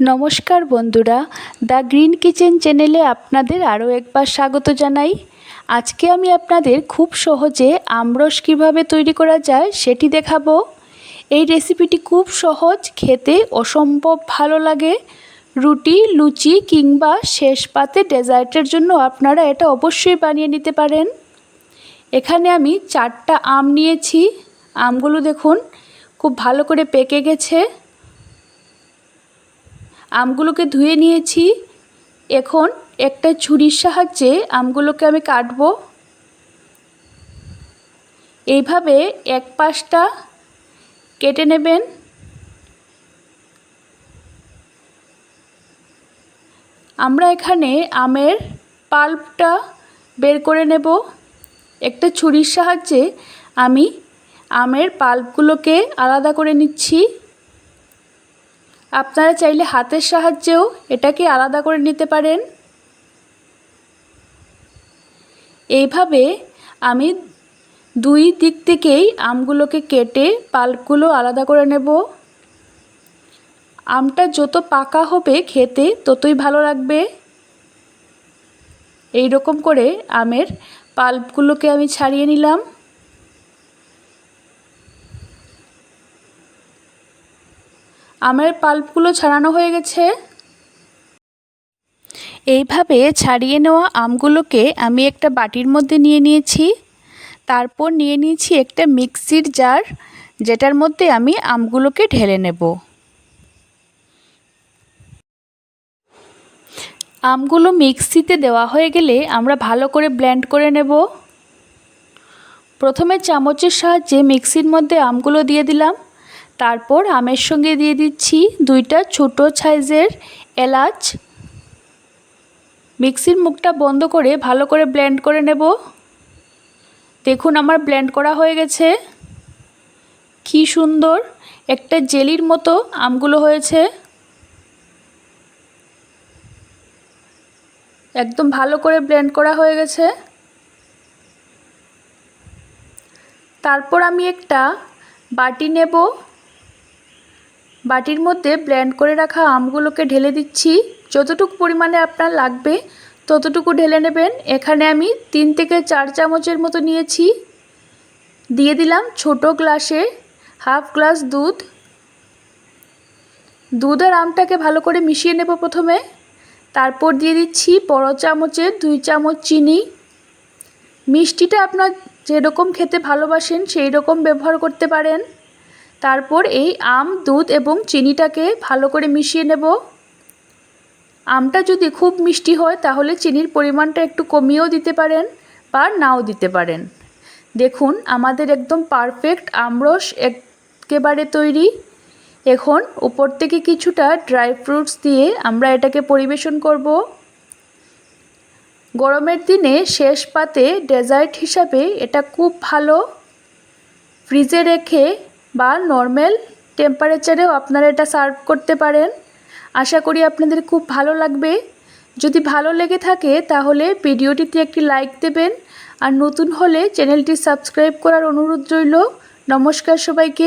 নমস্কার বন্ধুরা, the green kitchen চ্যানেলে আপনাদের আরও একবার স্বাগত জানাই। আজকে আমি আপনাদের খুব সহজে আমরস কীভাবে তৈরি করা যায় সেটি দেখাবো। এই রেসিপিটি খুব সহজ, খেতে অসম্ভব ভালো লাগে। রুটি, লুচি কিংবা শেষ পাতে ডেজার্টের জন্য আপনারা এটা অবশ্যই বানিয়ে নিতে পারেন। এখানে আমি চারটা আম নিয়েছি। আমগুলো দেখুন, খুব ভালো করে পেকে গেছে। আমগুলোকে ধুয়ে নিয়েছি। এখন একটা ছুরির সাহায্যে আমগুলোকে আমি কাটবো। এইভাবে এক পাশটা কেটে নেবেন। আমরা এখানে আমের পাল্পটা বের করে নেব। একটা ছুরির সাহায্যে আমি আমের পাল্পগুলোকে আলাদা করে নিচ্ছি। আপনারা চাইলে হাতের সাহায্যেও এটাকে আলাদা করে নিতে পারেন। এইভাবে আমি দুই দিক থেকেই আমগুলোকে কেটে পাল্পগুলো আলাদা করে নেব। আমটা যত পাকা হবে খেতে ততই ভালো লাগবে। এই রকম করে আমের পাল্পগুলোকে আমি ছাড়িয়ে নিলাম। আমের পাল্পগুলো ছাড়ানো হয়ে গেছে। এইভাবে ছাড়িয়ে নেওয়া আমগুলোকে আমি একটা বাটির মধ্যে নিয়ে নিয়েছি। তারপর নিয়ে নিয়েছি একটা মিক্সির জার, যেটার মধ্যে আমি আমগুলোকে ঢেলে নেব। আমগুলো মিক্সিতে দেওয়া হয়ে গেলে আমরা ভালো করে ব্লেন্ড করে নেব। প্রথমে চামচের সাহায্যে মিক্সির মধ্যে আমগুলো দিয়ে দিলাম। তারপর আমের সঙ্গে দিয়ে দিচ্ছি দুইটা ছোটো সাইজের এলাচ। মিক্সির মুখটা বন্ধ করে ভালো করে ব্লেন্ড করে নেব। দেখুন আমার ব্লেন্ড করা হয়ে গেছে। কি সুন্দর একটা জেলির মতো আমগুলো হয়েছে। একদম ভালো করে ব্লেন্ড করা হয়ে গেছে। তারপর আমি একটা বাটি নেব। বাটির মধ্যে ব্লেন্ড করে রাখা আমগুলোকে ঢেলে দিচ্ছি। যতটুকু পরিমাণে আপনার লাগবে, ততটুকু ঢেলে নেবেন। এখানে আমি তিন থেকে চার চামচের মতো নিয়েছি। দিয়ে দিলাম ছোট গ্লাসে হাফ গ্লাস দুধ। দুধ আর আমটাকে ভালো করে মিশিয়ে নেব প্রথমে। তারপর দিয়ে দিচ্ছি বড় চামচে দুই চামচ চিনি। মিষ্টিটা আপনার যেরকম খেতে ভালোবাসেন সেই রকম ব্যবহার করতে পারেন। তারপর এই আম, দুধ এবং চিনিটাকে ভালো করে মিশিয়ে নেব। আমটা যদি খুব মিষ্টি হয়, তাহলে চিনির পরিমাণটা একটু কমিয়েও দিতে পারেন বা নাও দিতে পারেন। দেখুন, আমাদের একদম পারফেক্ট আমরস একেবারে তৈরি। এখন উপর থেকে কিছুটা ড্রাই ফ্রুটস দিয়ে আমরা এটাকে পরিবেশন করব। গরমের দিনে শেষ পাতে ডেজার্ট হিসাবে এটা খুব ভালো। ফ্রিজে রেখে বা নর্মাল টেম্পারেচারেও আপনারা এটা সার্ভ করতে পারেন। আশা করি আপনাদের খুব ভালো লাগবে। যদি ভালো লেগে থাকে তাহলে ভিডিওটিতে একটি লাইক দেবেন। আর নতুন হলে চ্যানেলটি সাবস্ক্রাইব করার অনুরোধ রইল। নমস্কার সবাইকে।